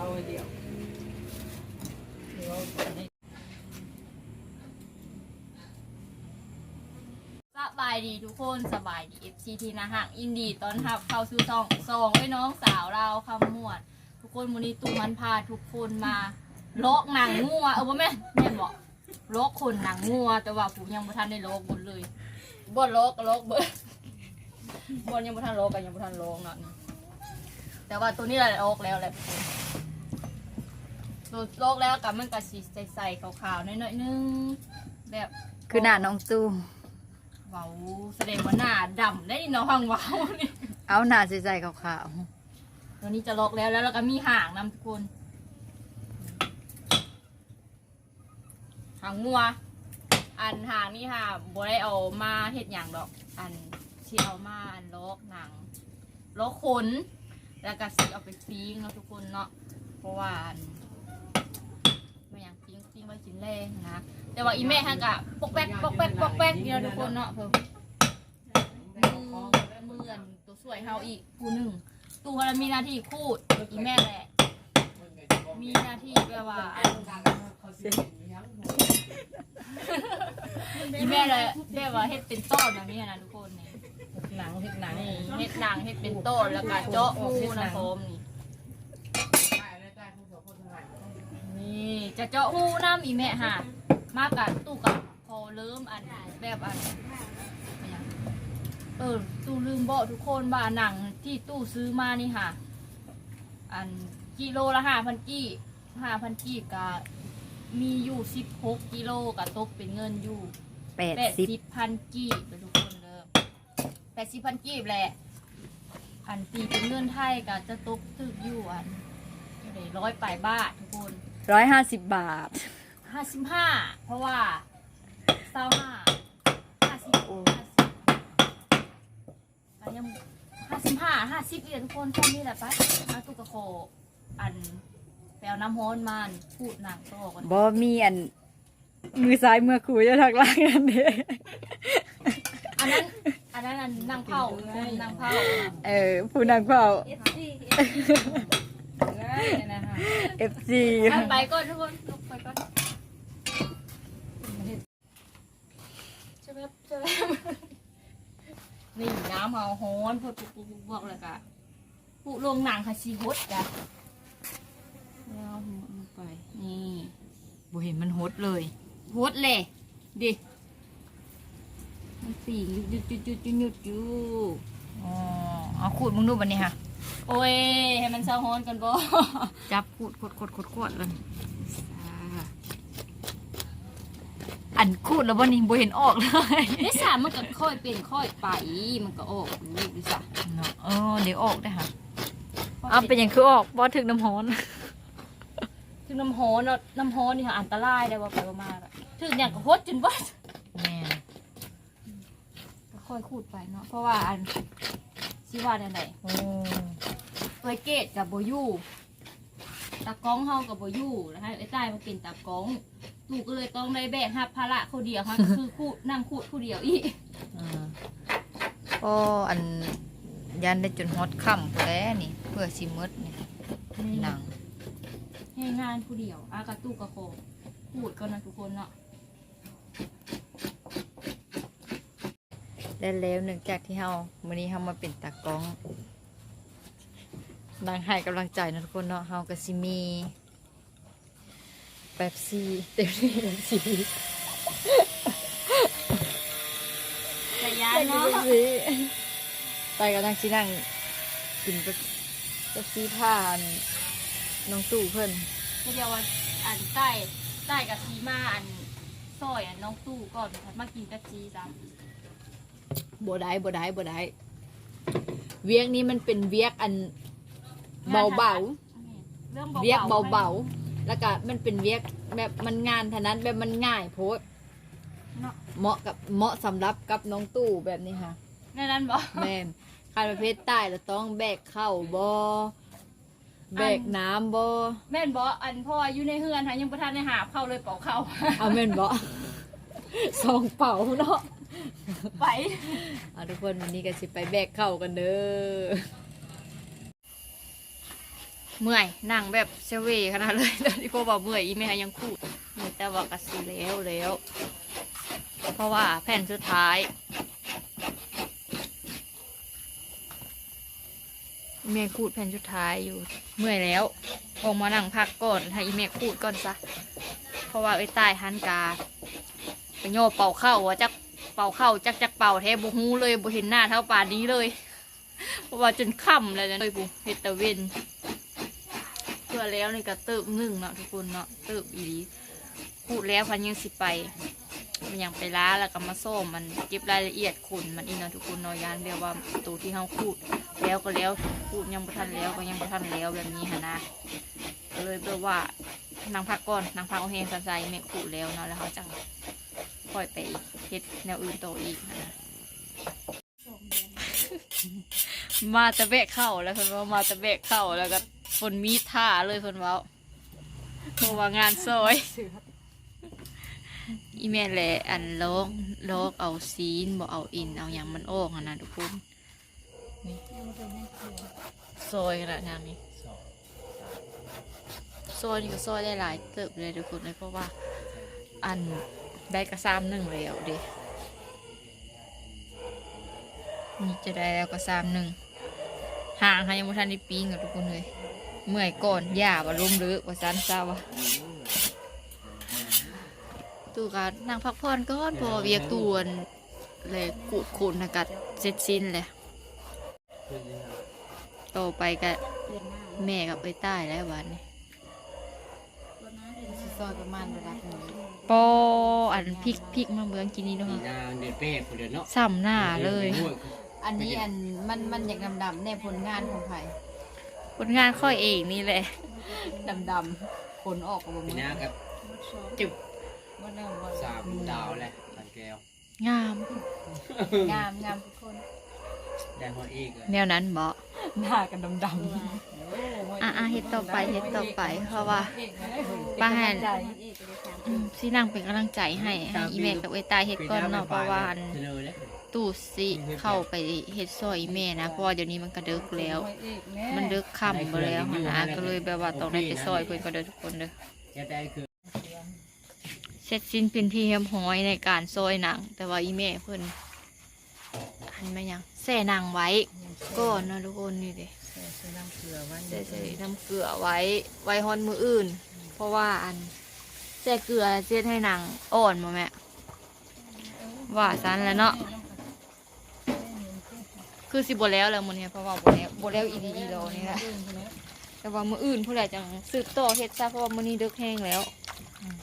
เอาเดียวเดี๋ยวให้สบายดีทุกคนสบายดี FC ทีนะฮะอินดีตอนทับเข้าสู่ซองซองไว้น้องสาวเราคำมวด ทุกคนมูนี้ตูมันพาทุกคนมาโลกหนังงัวเออบ่แม่แม่บอกโลกคนหนังงัว แต่ว่าผมยังบ่ทันได้โลกบนเลยบ่โลกก็โลกเบิดบ่ยังบ่ทันโลกกันยังบ่ทันโลกเนาะนี่แต่ว่าตัวนี้แหละโลกแล้วแหละ ตัวโลกแล้วกับมันก็สีใสๆขาวๆน้อยๆนึงแบบคือหน้าน้องตู้ เว้าแสดงว่าหน้าดำได้น้องเว้านี่เอาหน้าใสๆขาวตัวนี้จะลอกแล้วแล้วเราก็มีหางนำทุกคนหางงัว อันหางนี่ค่ะบ่ได้เอามาเฮ็ดอย่างดอก อันที่เอามาอันลอกหนังลอกขนแล้วก็สิเอาไปปิ้งเนาะทุกคนเนาะเพราะว่าอันไม่อย่าง ปิ้งปิ้งไว้กินแรงนะแต่ว่าอีแม่ฮะกะปอกแป๊กปอกแป๊กปอกแป๊กเนี่ยทุกคนเนาะเพิ่มมือมือนตัวสวยเฮาอีกผู้หนึ่งตัวเรามีหน้าที่คูดอีแม่แหละมีหน้าที่แบบว่าอีแม่เลยแบบว่าเฮ็ดเป็นต้นอย่างนี้นะทุกคนนี่หนังเห็ดหนังเฮ็ดหนังเฮ็ดเป็นต้นแล้วก็เจาะหูนะโฟมนี่ นี่จะเจาะหูน้ำอีแม่ค่ะมากกับตู้กับพอเริ่มอันแบบอันอะไรอย่างเออตู้ลืมบอกทุกคนว่าหนังที่ตู้ซื้อมานี่ค่ะ อันกิโลละห้าพันกี้ห้าพันกี้ก็มีอยู่สิบหกกิโลก็ตกเป็นเงินอยู่ๆแปดแปดสิบสิบพันกี้ไปทุกคนเด้อแปดสิบพันกี้แหละ อันตีเป็นเงินไทยก็จะตกตึกอยู่อันร้อยปลายบาททุกคน ร้อยห้าสิบบาท ห้าสิบห้าเพราะว่าเศร้าห้าห้าสิบโอ้ห้าสิบอันยังห้าสิบห้าห้าสิบเอียทุกคนแค่นี้แหละปะอาตุกกะโคอันแปลวน้ำฮ้อนมันพูดหนังโตกันบอมีอัน มือซ้ายมือขูจะทักล่างกันเด้อันนั้นอันนั้นอันนั่งเผาคนนั่งเผาเออผู้นางเฝ้า เอฟซีไปก่อนทุกคนลุกไปก่อนใช่ไหมใช่ไหมนี่น้ำเฮาฮ้อนพอปุ๊บปุ๊บปุ๊บบอกเลยกะปุลงหนังค่ะชีฮดจ้ะแล้วหัวลงไปนี่บ่เห็นมันฮดเลยฮดเลยดิมันปีกยุดหยุดหยุดหยุดยุดยุดอ๋อเอาขูดมึงดูบันนี้ค่ะ โอ้ย ให้มันเศร้าฮ้อนกันบ่จับขูดขูดขูดขูดขูดเลยอ่าอันขูดแล้ววันนี้บ่เห็นออกเลยนิสามันก็ค่อยเป็นค่อยไป มันก็ออกลูกดิสาเนาะเออเดี๋ยวออกได้ค่ะเอาเป็นอย่างคือออกบ่ถึงน้ำฮ้อนถึงน้ำฮ้อนเนาะน้ำฮ้อนนี่ค่ะอันตรายได้ว่าไปว่ามาอะถึงอย่างก็ฮดจนว่าแม่นก็ค่อยขูดไปเนาะเพราะว่าอัน ชิว่าอันไหนโอ้ตัวเกตกับโบยูตากล้องเฮากับโบยูแล้วให้ไอ้ใต้มากินตากล้องตู่ก็เลยต้องได้แบกรับภาระคนเดียวค่ะก็คือขูดนั่งขูดผู้เดียวอีกอ่าก็อันยันได้จนฮอตค่ำพู้นแหล้วนี่ เพื่อสิหมืดนี่หนังให้งานผู้เดียวอากระตู้กระโคงขูดก็นะทุกคนเนาะ ได้แล้วหนึ่งจากที่เฮามื้อนี้เฮามาเป็นตากล้องนางให้กำลังใจนะทุกคนเนาะเฮาก็สิมีแป๊บซี่เต็มที่แป๊บซี่แต่ยาแป๊บเนาะซี่ไปกำลังสินั่งกินแป๊บแป๊บซี่ผ่านน้องตู่เพิ่นเดียวว่าอันใต้ใต้กับซีมาอันซอยอันน้องตู้ก่อนมากินแป๊บซีจ้ะ บ่ได้บ่ได้บ่ได้เวียกนี้มันเป็นเวียกอันเบาเบาเรื่องๆเวียกเบาเบาๆแล้วก็มันเป็นเวียกแบบมันงานเท่านั้นแบบมันง่ายโพดเนาะเหมาะกับเหมาะสำหรับกับน้องตู่แบบนี้ค่ะ ในนั้นบอก แม่นคาประเภทใต้เราต้องแบกเข้าวบอแบกน้ำบอแม่นบอกอันพ่ออยู่ในเฮือนค่ะยังประทานในหาบเข้าเลยเป่าเข้า เอาแม่นบอ สองเป่าเนาะ ไปเอาทุกคนวันนี้ก็สิไปแบกเข้ากันเด้อเมื่อยนั่งแบบเซเวขนาดเลยตอนนี้พ่อบอกเมื่อยอีแม่ยังคูดนี่แต่ว่ากระสีแล้วแล้ว เพราะว่าแผ่นสุดท้ายอีเมคูดแผ่นสุดท้ายอยู่เมื่อยแล้วออกมานั่งพักก่อนให้อีเมคูดก่อนซะเพราะว่าไอ้ใต้ฮันกาไปโยเป่าเข้าว่าจัก ป่าเข้าจักจักเป่าแทบบุฮูเลยบุเห็นหน้าเท่าป่านนี้เลยเพราะว่าจนค่ำเลยนะเลยบุเฮดตะเวนเพื่อแล้วนี่ก็เติบหนึ่งเนาะทุกคนเนาะเติบอีหลีพูดแล้วพันยังสิไป มันยังไปล้าแล้วก็มาส้มมันเก็บรายละเอียดขุนมันอีกเนาะทุกคนเนาะยานเดียวว่าตัวที่เขาพูดแล้วก็แล้วพูดยังบ่ทันแล้วก็ยังบ่ทันแล้วแบบนี้ฮะนะก็เลยแบบว่านางพักก่อนนางพักเอเฮงสนใจแม่พูดแล้วเนาะแล้วเขาจะค่อยไป เฮ็ดแนวอื่นต่ออีกนะมาตะเบะเข้าแล้วเพิ่นว่ามาตะเบะเข้าแล้วก็ฝนมีท่าเลยเพิ่นว่าเพราะว่างานซอยอีเมลแหละอันโลกโลกเอาซีนบ่เอาอินเอาอย่างมันออกอะนะทุกคนนี่ซอยขนาดนั้นนี่ซอยนี่ก็ซอยได้หลายเติบเลยทุกคนเลยเพราะว่าอัน ได้กระซ้ำหนึ่งแล้วด้นี่จะได้แล้วกระซ้ำหนึ่งห่างค่ะยังไม่ทันได้ปีงกับทุกคนเลยเมื่อยก่อนหย่าว่าลมเลือว่าซันซาวะตู่ก็นั่งพักผ่อนก่อนพอเวียกตวนเลยกูดขุนนะกัดเสร็จสิ้นเลยต่อไปก็แม่กับไอ้ใต้แล้ววันนี้ซอยประมาณระดับนี้ ปออันพริกพริกมาเมืองกินนี่เนาะนางเด็ดเป้คนเดียวเนาะซ้ำหน้าเลยอันนี้อันมันมันอยากดำๆในผลงานของไผ่ผลงานค่อยเองนี่แหละดำๆผลออกกับบ่พี่มือนากับจุบบ่เริ่มบ่สามดาวแหละตันแก้วงาม งามงามทุกคน ได้หัวอีกเลยแนวนั้นบ่หน้ากันดำอะอะเฮ็ดต่อไปเฮ็ดต่อไป เพราะว่าป้าแฮนอืมสินั่งเป็นกำลังใจให้ให้อีแม่กับไอ้ใต้เฮ็ดก่อนเนาะเพราะว่าอันเสนอเลยตู้สิเข้าไปเฮ็ดซอยอีแม่นะเพราะว่าเดี๋ยวนี้มันก็ดึกแล้ว มันดึกค่ำไปแล้วหั้นนะก็เลยแบบว่าต้องได้ไปซอยเพิ่นก็เด้อทุกคนเด้อแค่ได้คือเสร็จสิ้นเป็นที่เรียบร้อยในการซอยหนัง แต่ว่าอีแม่เพิ่น อันไม่ยังแส่หนังไว้ก่อนนะทุกคนนี่เด้ใส่น้ำเกลือไว้ใส่ใส่น้ำเกลือไว้ ไว้ฮอนมืออื่น เพราะว่าอันแส่เกลือเจ็ดให้หนังอ่อนมาแม่ว่าซันแล้วเนาะคือสิบแล้วแล้วมื้อนี้เพราะว่าบ่แล้วบ่แล้วอีดีอีโลนี่แหละแต่ว่ามืออื่นผู้ใดจังสืบต่อเฮ็ดซะเพราะว่ามื้อนี้เดึกแห้งแล้วอืม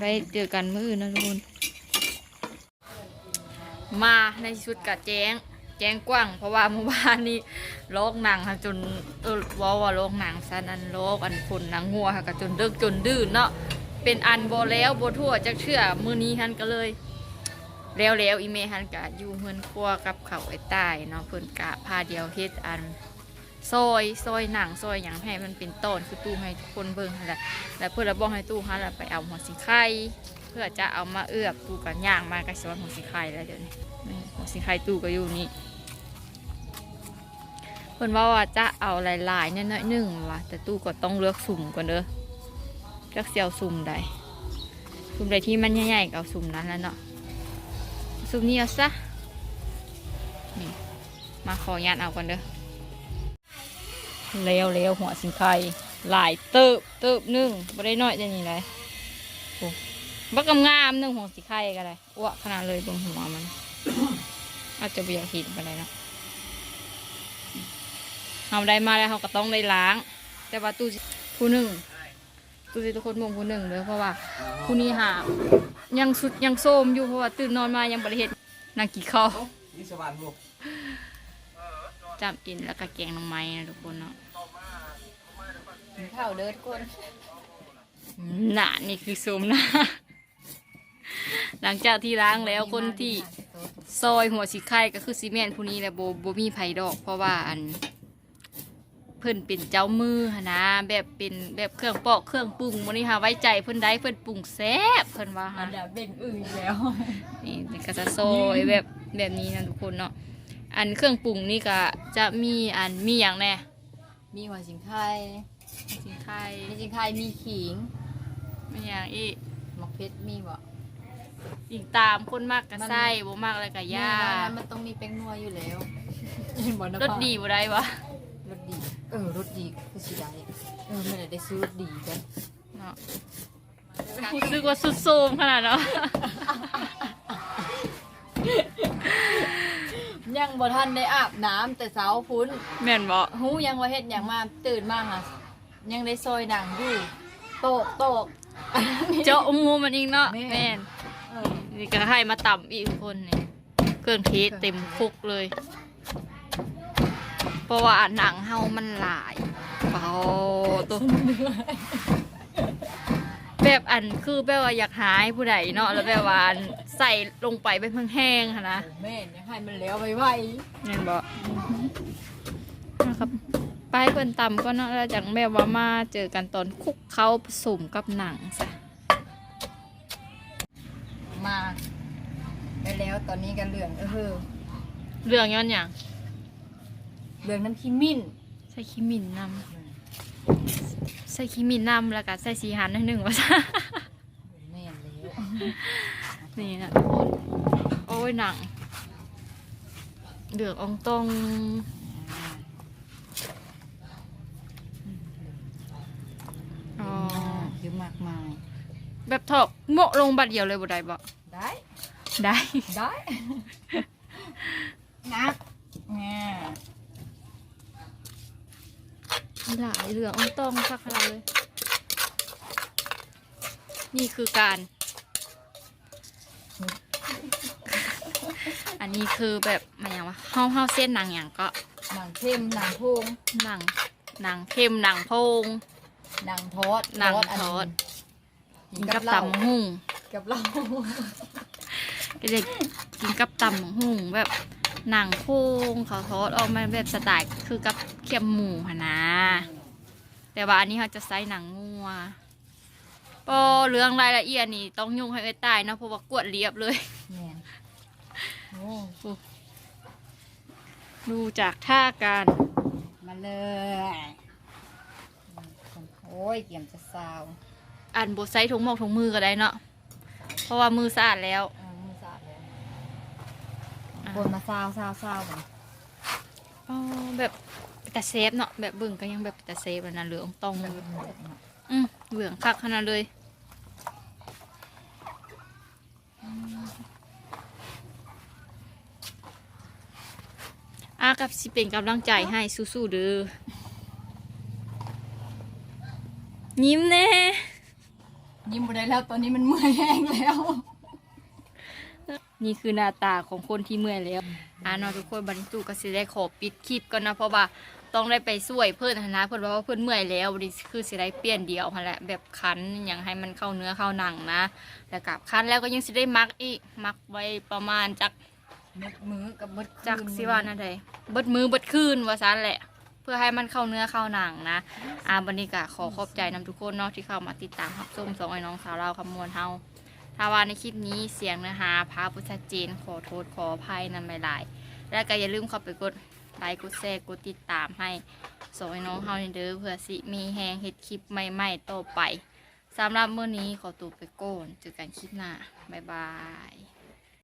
ได้เจอกันมื้ออื่นนะทุกคน มาในชุดกะแจ้ง แจ้งกว้าง เพราะว่าเมื่อวานนี้โลกหนังค่ะจนเออว่าว่าโลกหนังซะนั้นโลกอันคนหนังงัวค่ะก็จนเดึกจนดื้อเนาะเป็นอันบ่แล้วบ่ทั่วจักเชื่อมือนี้ฮันก็เลยแล้วแล้วอีเมฮันกะอยู่เฮือนครัวกับเขาไอ้ใต้เนาะเพิ่นกะพาเดียวเฮ็ดอันซอยซอยหนังซอยอย่างให้มันเป็นต้นคือตู้ให้คนเบิ่งแหละแล้วเพื่อระบอกให้ตู้ฮันแหละไปเอาหัวสีไข่เพื่อจะเอามาเอือบตู้กันย่างมากระสอนหัวสีไข่แล้วเดี๋ยวนี้ นี่หัวสีไข่ตู้ก็อยู่นี่เพิ่นว่าว่าจะเอาหลายๆเนี่ยน้อยหนึ่งว่ะแต่ตู้ก็ต้องเลือกสุ่มก่อนเด้อเลือกเสียวสุ่มใดสุ่มใดที่มันใหญ่ๆก็เอาสุ่มนั้นแล้วเนาะสุ่มนี้เอาซะนี่มาขอยันเอาก่อนเด้อแล้วแล้วหัวสิงไข่หลายเติบเติบหนึ่งไม่ได้น้อยจะนี่เลยบักกำงามหนึ่งหัวสิงไข่ก็ได้อ้วกขนาดเลยบนหัวมัน อาจจะเบียากหินไปเลยเนาะเอาได้มาแล้วเขาก็ต้องได้ล้าง แต่ว่าตู้สิผู้หนึ่งตู้สิทุกคนมองผู้หนึ่งเลยเพราะว่าผู้นี้หายังสุดยังโซมอยู่เพราะว่าตื่นนอนมายังบริเหตุนางกี่ข้าวนี่สวรรค์ลูกจำกินแล้วก็แกงน้ำไม้นะทุกคนเนาะข้าวเด้อทุกคนหนานี่คือซูมหน้าหลังจากที่ล้างแล้วคนที่ ซอยหัวสีไข่ก็คือซีเมนต์ผู้นี้แหละโบโบมีไผดอก เพราะว่าอัน เพิ่นเป็นเจ้ามือหนนะแบบเป็นแบบเครื่องปอกเครื่องปรุงมันนี่ค่ะไว้ใจเพิ่นได้เพิ่นปรุงแซ่บเพิ่นว่าอัฮะนดับเบ่งอื่นแล้ว นี่มันก็จะซอยแบบแบบนี้นะทุกคนเนาะอันเครื่องปรุงนี่ก็จะมีอันมีอย่างแน่มีหัวสิงไข่สิงไข่มีสิงไข่มีขิงไม่อย่างอีกหมกเพชรมีบ่ อีกตามคนมากกับไส้บ่มากอะไรกับย่าแม่ว่ามันต้องมีแป้งนัวอยู่แล้วเห็นบ่นะรสดีบ่ได้วะรสดี เออรสดีคือสิได้เออไม่ได้ได้ซื้อรสดีกันเนาะรู้สึกว่าสุดโทรมขนาดเนาะยังบ่ทันได้อาบน้ำแต่เช้าพุ้นแม่นบ่หูยังว่าเฮ็ดหยังมาตื่นมาค่ะยังได้ซอยหนังอยู่โตกโตก เจ้าอมูมันอีกเนาะแม่แม่นเออ นี่ก็ให้มาต่ำอีกคนนี่เครื่องเทสเต็มคุกเลย เพราะว่าหนังเฮามันหลายเบาตัวแบบอันคือแบบว่าอยากหายผู้ใดเนาะแล้วแบบว่าอันใส่ลงไปไปเพิ่งแห้งๆค่ะนะแม่นอยากให้มันแล้วไวเงินบอกนะครับไปเพิ่นตำก็เนาะแล้วจากแบบว่ามาเจอกันตอนคลุกเขาผสมกับหนังซะๆ มาได้แล้วตอนนี้กันเหลืองเออเรื่องย้อนอย่างเหลืองน้ำขี้มิ้นใส่ขี้หมิ่นนำใส่ขี้หมิ่นนำแล้วก็ใส่สีหันหนิดหนึ่งว่าซะแม่นแล้วนี่นะทุกคนโอ้ยหนังเดือกอองตองอ๋อ เยอะมากมาย แบบถอกโมะลงบัดเดียวเลยบ่ได้บ่ได้ได้ได้นักเนี่ยหลายเหลืองอองตองสักขนาดเลย นี่คือการ อันนี้คือแบบมาอย่างว่าเฮาเฮาเส้นหนังอย่างก็หนังเข้มหนังพงหนังหนังเข้มหนังโพงหนังทอดหนังอัทอด กิกินนกักับบเหล้าตำหุ่งกับเหล้าก็เลยกินกับตำหุ่งแบบหนังโพงเขาทอดออกมาแบบสไตล์คือกับเคียมหมูหนนะแต่ว่าอันนี้เขาจะใส่หนังงัวปอเรื่องรายละเอียดนี่ต้องยุ่งให้ไอ้ตายเนาะเพราะว่ากวดเรียบเลยแม่นโอ้ดูจากท่าการมาเลย โอ้ยเตรียมจะซาว อันบทใส่ถุงหมอกถุงมือก็ได้เนาะเพราะว่ามือสะอาดแล้วอ่ามือสะอาดแล้วอะคนมาซาวซาวซาวกันอ๋อแบบแต่เซฟเนาะแบบเบิ่งก็ยังแบบแต่เซฟแล้วนะเหลืองตองเลยอืมเหลืองคักขนาดเลยอากับสิเป็นกำลังใจให้สู้ๆเด้อยิ้มแน่ ยิ้มไปได้แล้วตอนนี้มันเมื่อยแห้งแล้ว นี่คือหน้าตาของคนที่เมื่อยแล้วอ่าเนาะทุกคนบัดนตู้ก็สิได้ขอปิดคลิปก่อนนะเพราะว่าต้องได้ไปช่วยเพื่อนหั้นนะเพื่อนว่าเพื่อนเมื่อยแล้วบัดนี้คือสิได้เปลี่ยนเดียวหั่นแหละแบบคันอย่างให้มันเข้าเนื้อเข้าหนังนะแล้วกับคันแล้วก็ยังสิได้มักอีกมักไว้ประมาณจักมืดมือกับมืดคืนจักสิว่านั่นใดเบิดมือเบิดคืนว่าซันแหละ เพื่อให้มันเข้าเนื้อเข้าหนังนะอ่าบันนี้ก็ขอขอบใจนำทุกคนเนาะที่เข้ามาติดตามรับชมสองไอ้น้องสาวเราคำมวลเฮาถ้าว่าในคลิปนี้เสียงเนื้อหาพาพุชัดเจนขอโทษขออภัยนำไม่หลายและก็อย่าลืมเข้าไปกดไลค์กดแชร์กดติดตามให้ส่งให้น้องเฮาในเด้อเพื่อสิมีแหงเฮ็ดคลิปใหม่ๆต่อไปสำหรับมื้อนี้ขอตัวไปก่อนเจอกันคลิปหน้าบ๊ายบาย